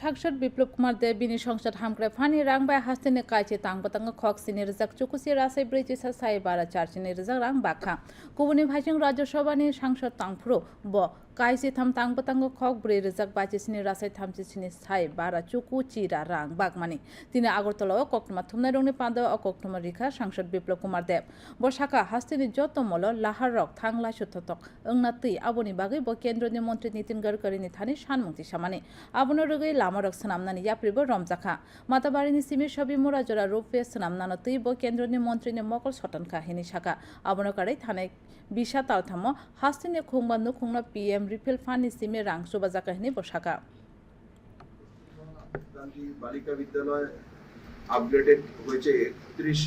সাংসদ বিপ্লব কুমার দেব বিনি সংসদ হামক্রে ফানি রাংবাই হাস্তিনে কাইছে তাংবা তাঙ্গ খকসিনি রেজাক চুকুসি রাসাই ব্রিজিসা সাই বারা চারচিনি রেজাক রাং বাখা। কুবনি ভাইজিং রাজ্যসভানি সাংসদ তাংফ্রো ব কাইসে থাম তাংবা তাঙ্গ খক ব্রে রেজাক বাচিসিনি রাসাই থামচিসিনি সাই বারা চুকু চিরা রাং বাগমানি তিনি আগরতলা ও থুমনা রং নি পান্দ ও কক্টমা রিখা সাংসদ বিপ্লব কুমার দেব। ব শাখা বসাকা হাস্তিনি যত মল লাহার রক থাংলা সুথতক অংনা তুই আবনি বাগে ব কেন্দ্রীয় মন্ত্রী নীতিন গড়করিনি থানি সানমুক্তি সামানি। আবন রোগী রক সানামনানি ইয়াপ্রিব রমজাখা। মাতাবাড়িনি সিমির সবি মোরা জোড়া রূপে সানামনানো তুই ব কেন্দ্রনি মন্ত্রীনি মকল সটানখা হিনি শাখা। আবনো কারাই থানায় বিশা তালথামো হাস্তিনি খুংবা নুখুংনা পিএম রিফিল ফানি সিমে রাং সুবাজাকা হিনি বসাকা বালিকা বিদ্যালয় আপগ্রেডেড হয়েছে একত্রিশ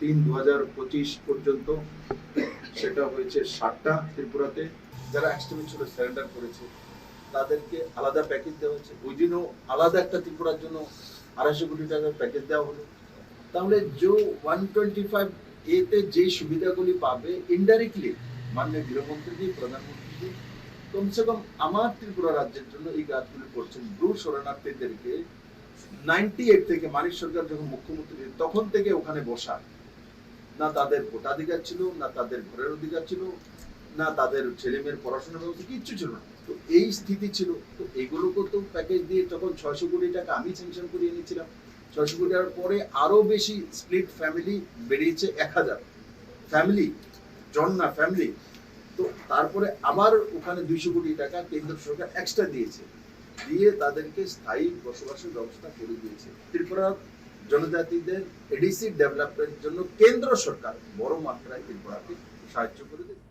তিন দু পর্যন্ত। সেটা হয়েছে ষাটটা ত্রিপুরাতে। যারা এক্সট্রিমি ছিল সারেন্ডার করেছে। তাদেরকে আলাদা প্যাকেজ দেওয়া হচ্ছে ওই দিনও আলাদা একটা ত্রিপুরার জন্য আড়াইশো কোটি টাকার প্যাকেজ দেওয়া হলো। তাহলে যে ওয়ান টোয়েন্টি ফাইভ এতে যে সুবিধাগুলি পাবে ইনডাইরেক্টলি মাননীয় গৃহমন্ত্রী প্রধানমন্ত্রী কমসে কম আমার ত্রিপুরা রাজ্যের জন্য এই কাজগুলি করছেন। ব্রু শরণার্থীদেরকে নাইনটি এইট থেকে মানিক সরকার যখন মুখ্যমন্ত্রী তখন থেকে ওখানে বসা। না তাদের ভোটাধিকার ছিল, না তাদের ঘরের অধিকার ছিল না, তাদের ছেলে মেয়ের পড়াশোনার ব্যবস্থা কিচ্ছু ছিল না? তো এই স্থিতি ছিল। তো এগুলোকে তো প্যাকেজ দিয়ে তখন ছয়শো কোটি টাকা আমি স্যাংশন করিয়ে নিয়েছিলাম ছয়শো কোটি টাকার পরে আরও বেশি স্প্লিট ফ্যামিলি বেরিয়েছে এক হাজার। ফ্যামিলি জন না ফ্যামিলি তো তারপরে আবার ওখানে দুইশো কোটি টাকা কেন্দ্র সরকার এক্সট্রা দিয়েছে। দিয়ে তাদেরকে স্থায়ী বসবাসের ব্যবস্থা করে দিয়েছে। ত্রিপুরা জনজাতিদের এডিসি ডেভেলপমেন্টের জন্য কেন্দ্র সরকার বড় মাত্রায় ত্রিপুরাকে সাহায্য করে দিয়েছে।